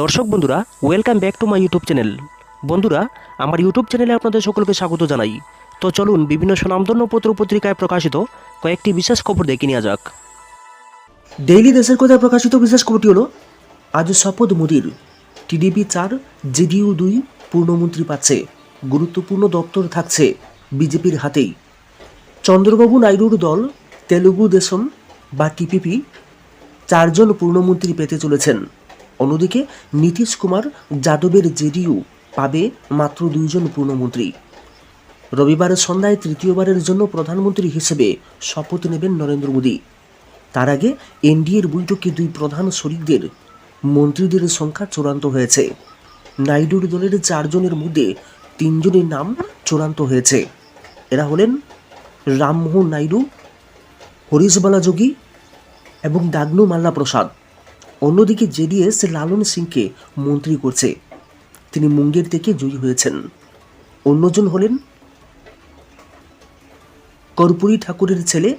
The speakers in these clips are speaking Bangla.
দর্শক বন্ধুরা welcome back to my YouTube channel বন্ধুরা, আমার ইউটিউব চ্যানেলে আপনাদের সকলকে স্বাগত জানাই। তো চলুন বিভিন্ন সুনামধন্য পত্র পত্রিকায় প্রকাশিত কয়েকটি বিশেষ খবর দেখে নেওয়া যাক। ডেইলি দেশের কথায় প্রকাশিত বিশেষ খবরটি হলো, আজ শপথ মোদির। টিডিপি চার, জেডিইউ দুই পূর্ণমন্ত্রী পাচ্ছে, গুরুত্বপূর্ণ দপ্তর থাকছে বিজেপির হাতেই। চন্দ্রবাবু নাইডুর দল, তেলুগু দেশম বা টিপিপি, চারজন পূর্ণমন্ত্রী পেতে চলেছেন। অন্যদিকে নীতিশ কুমার যাদবের জেডিইউ পাবে মাত্র দুইজন পূর্ণমন্ত্রী। রবিবার সন্ধ্যায় তৃতীয়বারের জন্য প্রধানমন্ত্রী হিসেবে শপথ নেবেন নরেন্দ্র মোদী। তার আগে এনডিএর বৈঠকে দুই প্রধান শরিকদের মন্ত্রীদের সংখ্যা চূড়ান্ত হয়েছে। নাইডুর দলের চারজনের মধ্যে তিনজনের নাম চূড়ান্ত হয়েছে। এরা হলেন রামমোহন নাইডু, হরিশবালা যোগী এবং দাগনু মাল্লা প্রসাদ অন্যদিকে জেডিএস লালন সিংকে মন্ত্রী করছে। তিনি মুঙ্গের থেকে জয়ী হয়েছেন। অন্যজন হলেন কর্পূরী ঠাকুরের ছেলে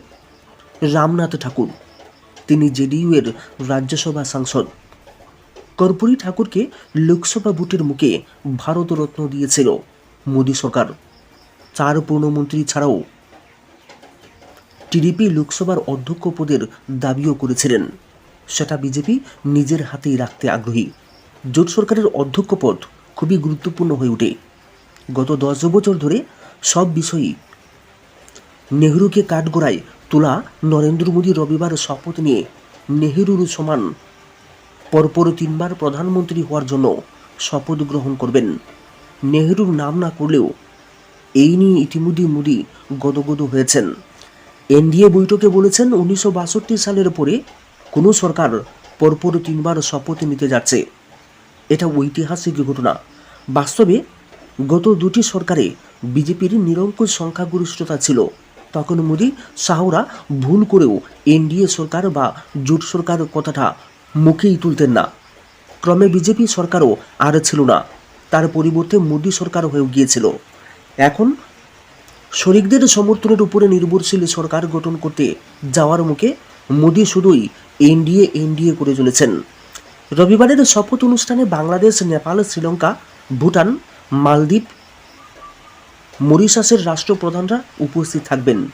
রামনাথ ঠাকুর। তিনি জেডিইউ এর রাজ্যসভা সাংসদ। কর্পূরী ঠাকুরকে লোকসভা ভোটের মুখে ভারতরত্ন দিয়েছিল মোদী সরকার। চার পূর্ণমন্ত্রী ছাড়াও টিডিপি লোকসভার অধ্যক্ষ পদের দাবিও করেছিলেন। সেটা বিজেপি নিজের হাতেই রাখতে আগ্রহী। জোট সরকারের অধ্যক্ষ পদ খুবই গুরুত্বপূর্ণ হয়ে ওঠে। গত দশ বছর ধরে সব বিষয়ই নেহরুকে কাঠগড়ায় তোলা নরেন্দ্র মোদী রবিবার শপথ নিয়ে নেহেরুর সমান পরপর তিনবার প্রধানমন্ত্রী হওয়ার জন্য শপথ গ্রহণ করবেন। নেহেরুর নাম না করলেও এই নিয়ে ইতিমধ্যে মোদী গদগদ হয়েছেন। এনডিএ বৈঠকে বলেছেন, উনিশশো বাষট্টি সালের পরে কোনো সরকার পরপর তিনবার শপথ নিতে যাচ্ছে। এটা ঐতিহাসিক ঘটনা। বাস্তবে গত দুটি সরকারে বিজেপির নিরঙ্কুশ সংখ্যাগরিষ্ঠতা ছিল। তখন মোদী শাহরা ভুল করেও এনডিএ সরকার বা জোট সরকার কথাটা মুখেই তুলতেন না। ক্রমে বিজেপি সরকারও আর ছিল না। তার পরিবর্তে মোদী সরকার হয়ে গিয়েছিল। এখন শরিকদের সমর্থনের উপরে নির্ভরশীল সরকার গঠন করতে যাওয়ার মুখে মোদী শুধুই এনডিএ এনডিএ করে চলেছেন। রবিবারের শপথ অনুষ্ঠানে বাংলাদেশ, নেপাল, শ্রীলঙ্কা, ভুটান, মালদ্বীপ, মরিশাসের রাষ্ট্রপ্রধানরা উপস্থিত থাকবেন।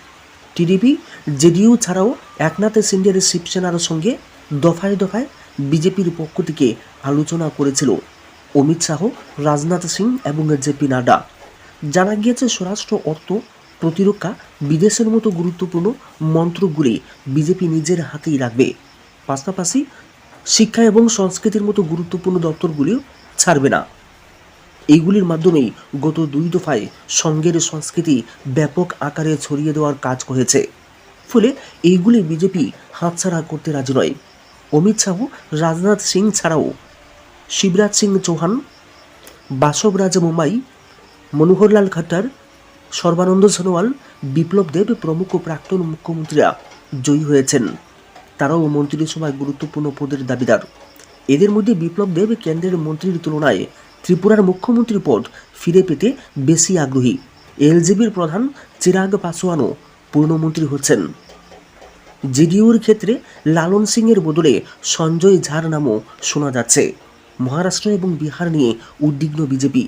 টিডিপি, জেডিইউ ছাড়াও একনাথ সিন্ডিয়ার শিবসেনার সঙ্গে দফায় দফায় বিজেপির পক্ষ থেকে আলোচনা করেছিল অমিত শাহ, রাজনাথ সিং এবং জেপি নাড্ডা। জানা গিয়েছে, স্বরাষ্ট্র, অর্থ, প্রতিরক্ষা, বিদেশের মতো গুরুত্বপূর্ণ মন্ত্রগুলি বিজেপি নিজের হাতেই রাখবে। পাশাপাশি শিক্ষা এবং সংস্কৃতির মতো গুরুত্বপূর্ণ দপ্তরগুলিও ছাড়বে না। এইগুলির মাধ্যমেই গত দুই দফায় সঙ্গের সংস্কৃতি ব্যাপক আকারে ছড়িয়ে দেওয়ার কাজ করেছে। ফলে এইগুলি বিজেপি হাতছাড়া করতে রাজি নয়। অমিত শাহ, রাজনাথ সিং ছাড়াও শিবরাজ সিং চৌহান বাসবরাজ মুম্বাই, মনোহরলাল খাট্টার, সর্বানন্দ সোনোয়াল, বিপ্লব দেব প্রমুখ প্রাক্তন মুখ্যমন্ত্রীরা জয়ী হয়েছেন। তারাও মন্ত্রিসভায় গুরুত্বপূর্ণ পদের দাবিদার। এদের মধ্যে বিপ্লব দেব কেন্দ্রের মন্ত্রীর তুলনায় ত্রিপুরার মুখ্যমন্ত্রী পদ ফিরে পেতে বেশি আগ্রহী। এলজেবির প্রধান চিরাগ পাসোয়ানও পূর্ণমন্ত্রী হচ্ছেন। জেডিউর ক্ষেত্রে লালন সিংয়ের বদলে সঞ্জয় ঝার নামও শোনা যাচ্ছে। মহারাষ্ট্র এবং বিহার নিয়ে উদ্বিগ্ন বিজেপি।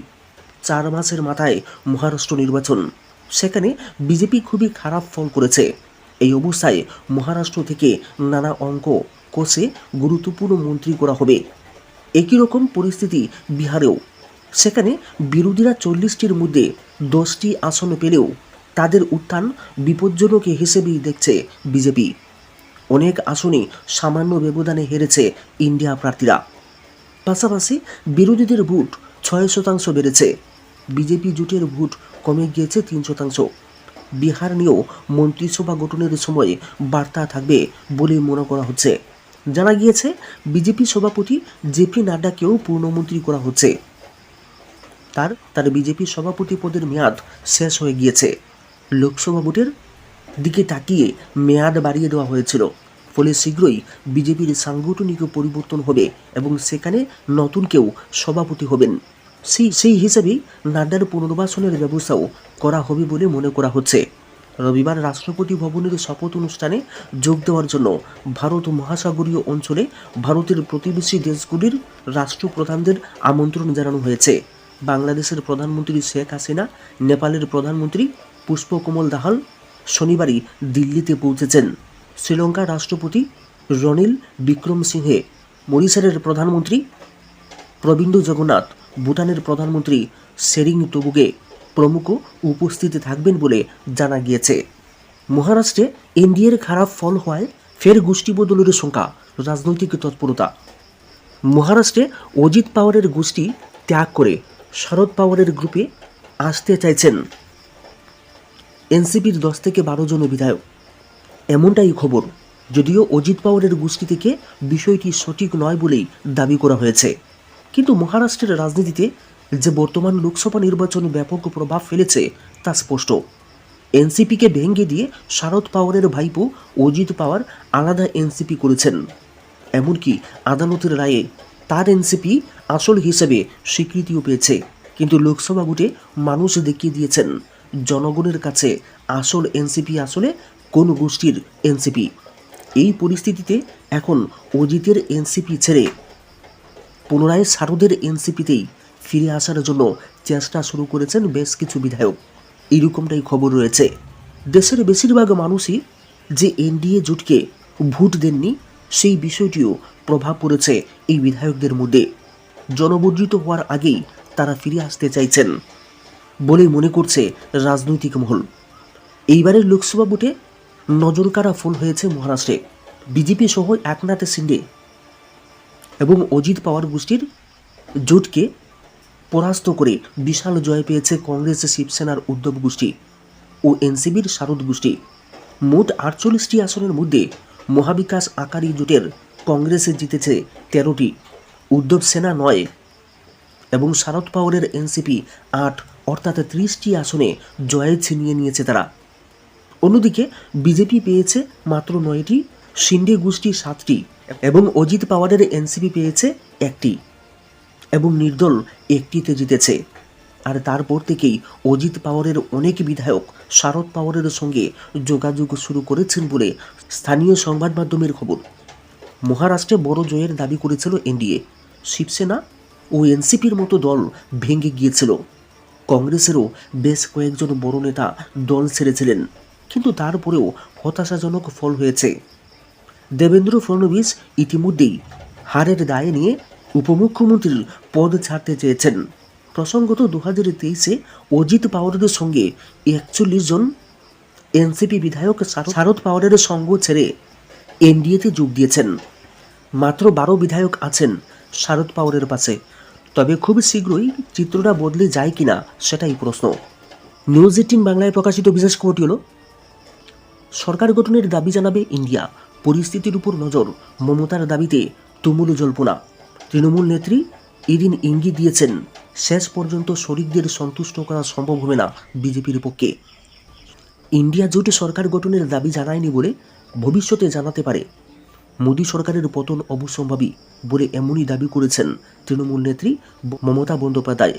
চার মাসের মাথায় মহারাষ্ট্র নির্বাচন। সেখানে বিজেপি খুবই খারাপ ফল করেছে। এই অবস্থায় মহারাষ্ট্র থেকে নানা অঙ্ক কষে গুরুত্বপূর্ণ মন্ত্রী করা হবে। একই রকম পরিস্থিতি বিহারেও। সেখানে বিরোধীরা চল্লিশটির মধ্যে দশটি আসন পেলেও তাদের উত্থান বিপজ্জনক হিসেবেই দেখছে বিজেপি। অনেক আসনে সামান্য ব্যবধানে হেরেছে ইন্ডিয়া প্রার্থীরা। পাশাপাশি বিরোধীদের ভোট ছয় শতাংশ বেড়েছে। বিজেপি জোটের ভোট কমে গিয়েছে তিন শতাংশ। বিহার নিয়েও মন্ত্রিসভা গঠনের সময় বার্তা থাকবে বলে মনে করা হচ্ছে। জানা গিয়েছে, বিজেপি সভাপতি জেপি নাড্ডাকেও পূর্ণমন্ত্রী করা হচ্ছে। তার তার বিজেপি সভাপতি পদের মেয়াদ শেষ হয়ে গিয়েছে। লোকসভা ভোটের দিকে তাকিয়ে মেয়াদ বাড়িয়ে দেওয়া হয়েছিল। ফলে শীঘ্রই বিজেপির সাংগঠনিক পরিবর্তন হবে এবং সেখানে নতুন কেউ সভাপতি হবেন। সেই সেই হিসাবেই নাড্ডার পুনর্বাসনের ব্যবস্থাও করা হবে বলে মনে করা হচ্ছে। রবিবার রাষ্ট্রপতি ভবনের শপথ অনুষ্ঠানে যোগ দেওয়ার জন্য ভারত মহাসাগরীয় অঞ্চলে ভারতের প্রতিবেশী দেশগুলির রাষ্ট্রপ্রধানদের আমন্ত্রণ জানানো হয়েছে। বাংলাদেশের প্রধানমন্ত্রী শেখ হাসিনা, নেপালের প্রধানমন্ত্রী পুষ্পকমল দাহাল শনিবারই দিল্লিতে পৌঁছেছেন। শ্রীলঙ্কার রাষ্ট্রপতি রনিল বিক্রমসিংহে, মরিশারের প্রধানমন্ত্রী প্রবীন্দ্র জগন্নাথ ভুটানের প্রধানমন্ত্রী সেরিং টবুগে প্রমুখ উপস্থিত থাকবেন বলে জানা গিয়েছে। মহারাষ্ট্রে এনডিএর খারাপ ফল হওয়ায় ফের গোষ্ঠী বদলের সংখ্যা রাজনৈতিক তৎপরতা। মহারাষ্ট্রে অজিত পাওয়ারের গোষ্ঠী ত্যাগ করে শরদ পাওয়ারের গ্রুপে আসতে চাইছেন। এনসিপির দশ থেকে বারো জন বিধায়ক এমনটাই খবর, যদিও অজিত পাওয়ারের গোষ্ঠী থেকে বিষয়টি সঠিক নয় বলেই দাবি করা হয়েছে। কিন্তু মহারাষ্ট্রের রাজনীতিতে যে বর্তমান লোকসভা নির্বাচন ব্যাপক প্রভাব ফেলেছে, তা স্পষ্ট। এনসিপিকে ভেঙে দিয়ে শারদ পাওয়ারের ভাইপো অজিত পাওয়ার আলাদা এনসিপি করেছেন। এমনকি আদালতের রায়ে তার এনসিপি আসল হিসেবে স্বীকৃতিও পেয়েছে। কিন্তু লোকসভা ভোটে মানুষ দেখিয়ে দিয়েছেন, জনগণের কাছে আসল এনসিপি আসলে কোন গোষ্ঠীর এনসিপি। এই পরিস্থিতিতে এখন অজিতের এনসিপি ছেড়ে পুনরায় শারদের এনসিপিতেই ফিরে আসার জন্য চেষ্টা শুরু করেছেন বেশ কিছু বিধায়ক। এইরকমটাই খবর রয়েছে। দেশের বেশিরভাগ মানুষই যে এনডিএ জোটকে ভোট দেননি, সেই বিষয়টিও প্রভাব পড়েছে এই বিধায়কদের মধ্যে। জনবর্জিত হওয়ার আগেই তারা ফিরে আসতে চাইছেন বলে মনে করছে রাজনৈতিক মহল। এইবারের লোকসভা ভোটে নজরকাড়া ফল হয়েছে মহারাষ্ট্রে। বিজেপি সহ একনাথ সিন্ডে এবং অজিত পাওয়ার গোষ্ঠীর জোটকে পরাস্ত করে বিশাল জয় পেয়েছে কংগ্রেস শিবসেনার উদ্ধব গোষ্ঠী ও এনসিবির শারদ গোষ্ঠী। মোট আটচল্লিশটি আসনের মধ্যে মহাবিকাশ আকারি জোটের কংগ্রেসে জিতেছে তেরোটি, উদ্ধব সেনা নয় এবং শারদ পাওয়ারের এনসিপি আট, অর্থাৎ ত্রিশটি আসনে জয় ছিনিয়ে নিয়েছে তারা। অন্যদিকে বিজেপি পেয়েছে মাত্র নয়টি, শিন্ডে গোষ্ঠী সাতটি এবং অজিত পাওয়ারের এনসিপি পেয়েছে একটি এবং নির্দল একটিতে জিতেছে। আর তারপর থেকেই অজিত পাওয়ারের অনেক বিধায়ক শারদ পাওয়ারের সঙ্গে যোগাযোগ শুরু করেছেন বলে স্থানীয় সংবাদ মাধ্যমের খবর। মহারাষ্ট্রে বড় জয়ের দাবি করেছিল এনডিএ। শিবসেনা ও এনসিপির মতো দল ভেঙে গিয়েছিল। কংগ্রেসেরও বেশ কয়েকজন বড় নেতা দল ছেড়েছিলেন। কিন্তু তারপরেও হতাশাজনক ফল হয়েছে। দেবেন্দ্র ফডণবীস ইতিমধ্যেই হারের দায় নিয়ে উপমুখ্যমন্ত্রীর পদ ছাড়তে চেয়েছেন। প্রসঙ্গত দু হাজার তেইশে অজিত পাওয়ারের সঙ্গে একচল্লিশ জন এনসিপি বিধায়ক শারদ পাওয়ারের সঙ্গ ছেড়ে এনডিএতে যোগ দিয়েছেন। মাত্র বারো বিধায়ক আছেন শারদ পাওয়ারের পাশে। তবে খুব শীঘ্রই চিত্রটা বদলে যায় কিনা সেটাই প্রশ্ন। নিউজ এইটিন বাংলায় প্রকাশিত বিশেষ খবরটি হলো, সরকার গঠনের দাবি জানাবে ইন্ডিয়া। পরিস্থিতির উপর নজর মমতার দাবিতে তুমুল জল্পনা। তৃণমূল নেত্রী এদিন ইঙ্গিত দিয়েছেন, শেষ পর্যন্ত শরিকদের সন্তুষ্ট করা সম্ভব হবে না বিজেপির পক্ষে। ইন্ডিয়া জোট সরকার গঠনের দাবি জানায়নি বলে ভবিষ্যতে জানাতে পারে। মোদী সরকারের পতন অবশ্যম্ভাবী বলে এমনই দাবি করেছেন তৃণমূল নেত্রী মমতা বন্দ্যোপাধ্যায়।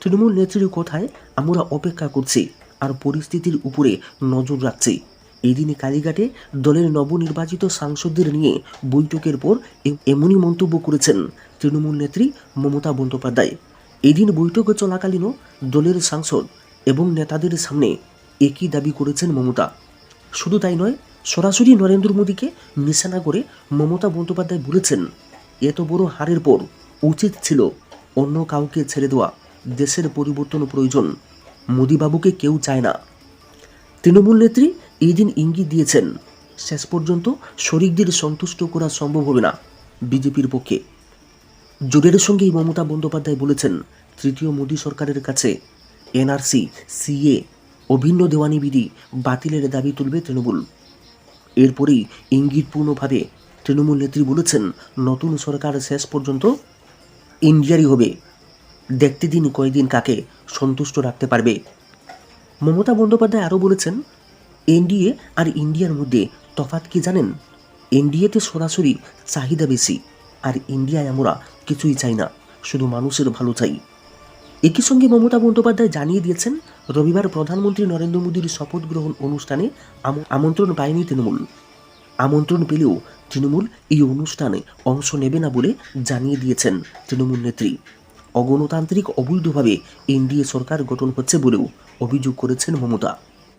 তৃণমূল নেত্রীর কথায় আমরা অপেক্ষা করছি, আর পরিস্থিতির উপরে নজর রাখছি। এদিন কালীঘাটে দলের নবনির্বাচিত সাংসদদের নিয়ে বৈঠকের পর এমনই মন্তব্য করেছেন তৃণমূল নেত্রী মমতা বন্দ্যোপাধ্যায়। এদিন বৈঠক চলাকালীনও দলের সাংসদ এবং নেতাদের সামনে একই দাবি করেছেন মমতা। শুধু তাই নয়, সরাসরি নরেন্দ্র মোদীকে নিশানা করে মমতা বন্দ্যোপাধ্যায় বলেছেন, এত বড় হারের পর উচিত ছিল অন্য কাউকে ছেড়ে দেওয়া, দেশের পরিবর্তন প্রয়োজন, মোদীবাবুকে কেউ চায় না। তৃণমূল নেত্রী এই দিন ইঙ্গিত দিয়েছেন, শেষ পর্যন্ত শরিকদের সন্তুষ্ট করা সম্ভব হবে না বিজেপির পক্ষে। জোটের সঙ্গেই মমতা বন্দ্যোপাধ্যায় বলেছেন, তৃতীয় মোদী সরকারের কাছে এনআরসি, সিএ, অভিন্ন দেওয়ানি বিধি বাতিলের দাবি তুলবে তৃণমূল। এরপরেই ইঙ্গিতপূর্ণভাবে তৃণমূল নেত্রী বলেছেন, নতুন সরকার শেষ পর্যন্ত ইন্ডিয়ারই হবে। দেখতে দিন কয়দিন কাকে সন্তুষ্ট রাখতে পারবে। মমতা বন্দ্যোপাধ্যায় আরও বলেছেন এনডিএ আর ইন্ডিয়ার মধ্যে তফাৎ কি জানেন? এনডিএতে সরাসরি চাহিদা বেশি, আর ইন্ডিয়ায় আমরা কিছুই চাই না, শুধু মানুষের ভালো চাই। একই সঙ্গে মমতা বন্দ্যোপাধ্যায় জানিয়ে দিয়েছেন, রবিবার প্রধানমন্ত্রী নরেন্দ্র মোদীর শপথ গ্রহণ অনুষ্ঠানে আম- আমন্ত্রণ পায়নি তৃণমূল। আমন্ত্রণ পেলেও তৃণমূল এই অনুষ্ঠানে অংশ নেবে না বলে জানিয়ে দিয়েছেন তৃণমূল নেত্রী। অগণতান্ত্রিক অবৈধভাবে এনডিএ সরকার গঠন হচ্ছে বলেও অভিযোগ করেছেন মমতা।